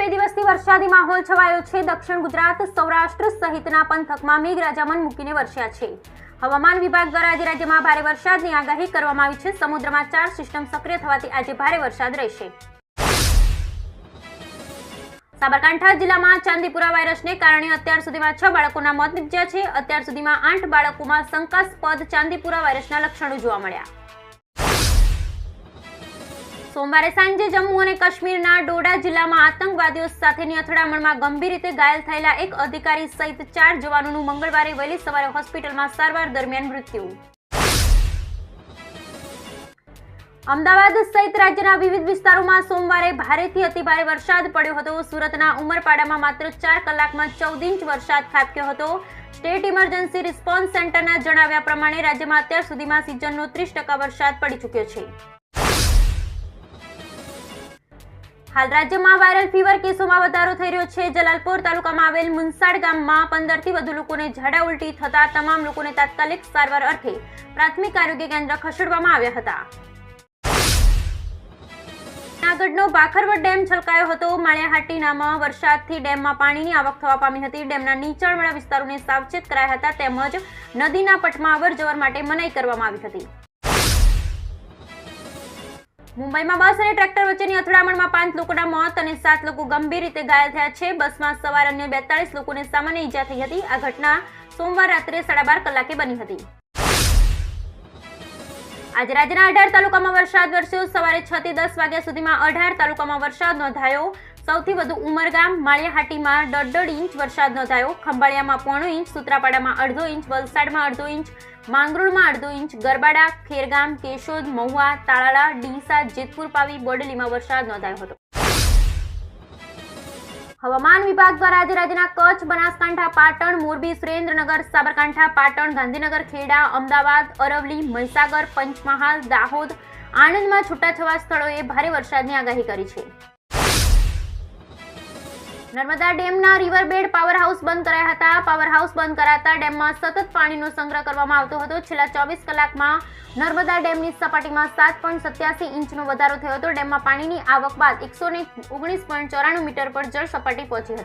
બે દિવસથી વરસાદી માહોલ છવાયો છે. દક્ષિણ ગુજરાત, સૌરાષ્ટ્ર સહિતના પંથકમાં મેઘરાજા મન મૂકીને વરસ્યા છે. હવામાન વિભાગ દ્વારા આજે રાજ્યમાં ભારે વરસાદની આગાહી કરવામાં આવી છે. સમુદ્રમાં ચાર સિસ્ટમ સક્રિય થવાથી આજે ભારે વરસાદ રહેશે. સાબરકાંઠા જિલ્લામાં ચાંદીપુરા વાયરસને કારણે અત્યાર સુધીમાં છ બાળકોના મોત નીપજ્યા છે. અત્યાર સુધીમાં આઠ બાળકોમાં શંકાસ્પદ ચાંદીપુરા વાયરસના લક્ષણો જોવા મળ્યા. સોમવારે સાંજે જમ્મુ અને કાશ્મીરના ડોડા જિલ્લામાં આતંકવાદીઓ સાથેની અથડામણમાં ગંભીર રીતે ઘાયલ થયેલા એક અધિકારી સહિત ચાર જવાનોનું મંગળવારે વહેલી સવારે હોસ્પિટલમાં સારવાર દરમિયાન મૃત્યુ. અમદાવાદ સહિત રાજ્યના વિવિધ વિસ્તારોમાં સોમવારે ભારેથી અતિભારે વરસાદ પડ્યો હતો. સુરતના ઉમરપાડામાં માત્ર ચાર કલાકમાં ચૌદ ઇંચ વરસાદ ખાબક્યો હતો. સ્ટેટ ઇમરજન્સી રિસ્પોન્સ સેન્ટરના જણાવ્યા પ્રમાણે રાજ્યમાં અત્યાર સુધીમાં સિઝનનો ત્રીસ ટકા વરસાદ પડી ચૂક્યો છે. હાલ રાજ્યમાં વાયરલ ફીવર કેસોમાં વધારો થઈ રહ્યો છે. જલાલપોર તાલુકામાં આવેલ મુનસાડ ગામમાં પંદરથી વધુ લોકોને ઝાડા ઉલટી થતા તમામ લોકોને તાત્કાલિક સારવાર અર્થે પ્રાથમિક આરોગ્ય કેન્દ્ર ખસેડવામાં આવ્યા હતા. જૂનાગઢનો ભાખરવડ ડેમ છલકાયો હતો. માળિયાહાટીનામાં વરસાદથી ડેમમાં પાણીની આવક થવા પામી હતી. ડેમના નીચાણવાળા વિસ્તારોને સાવચેત કરાયા હતા. તેમજ નદીના પટમાં અવર જવર માટે મનાઈ કરવામાં આવી હતી. મુંબઈમાં બસ અને ટ્રેક્ટર વચ્ચેની અથડામણમાં પાંચ લોકોના મોત અને સાત લોકો ગંભીર રીતે ઘાયલ થયા છે. બસમાં સવાર અન્ય બેતાળીસ લોકોને સામાન્ય ઈજા થઈ હતી. આ ઘટના સોમવાર રાત્રે સાડા બાર કલાકે બની હતી. આજે રાજ્યના અઢાર તાલુકામાં વરસાદ વરસ્યો. સવારે છ થી દસ વાગ્યા સુધીમાં અઢાર તાલુકામાં વરસાદ નોંધાયો. સૌથી વધુ ઉમરગામ, માળિયાહાટીમાં દોઢ દોઢ ઇંચ વરસાદ નોંધાયો. ખંભાળિયામાં પોણો ઇંચ, સુત્રાપાડામાં અડધો ઇંચ, વલસાડમાં અડધો ઇંચ, માંગરોળમાં અડધો ઇંચ, ગરબાડા, ખેરગામ, કેશોદ, મહુવા, તાળાળા ડીસા જેતપુર, પાવી, બોડેલીમાં વરસાદ નોંધાયો હતો. હવામાન વિભાગ દ્વારા આજે રાજ્યના કચ્છ, બનાસકાંઠા, પાટણ, મોરબી, સુરેન્દ્રનગર, સાબરકાંઠા, પાટણ, ગાંધીનગર, ખેડા, અમદાવાદ અરવલી મહીસાગર, પંચમહાલ, દાહોદ આણંદમાં છૂટાછવાયા સ્થળોએ ભારે વરસાદની આગાહી કરી છે. નર્મદા ડેમના રિવરબેડ પાવર હાઉસ બંધ કરાયા હતા. પાવર હાઉસ બંધ કરાતા ડેમમાં સતત પાણીનો સંગ્રહ કરવામાં આવતો હતો. છેલ્લા ચોવીસ કલાકમાં નર્મદા ડેમની સપાટીમાં સાત પોઈન્ટ સત્યાસી ઇંચનો વધારો થયો હતો. ડેમમાં પાણીની આવક બાદ એકસો ઓગણીસ પોઈન્ટ ચોરાણું મીટર પર જળ સપાટી પહોંચી હતી.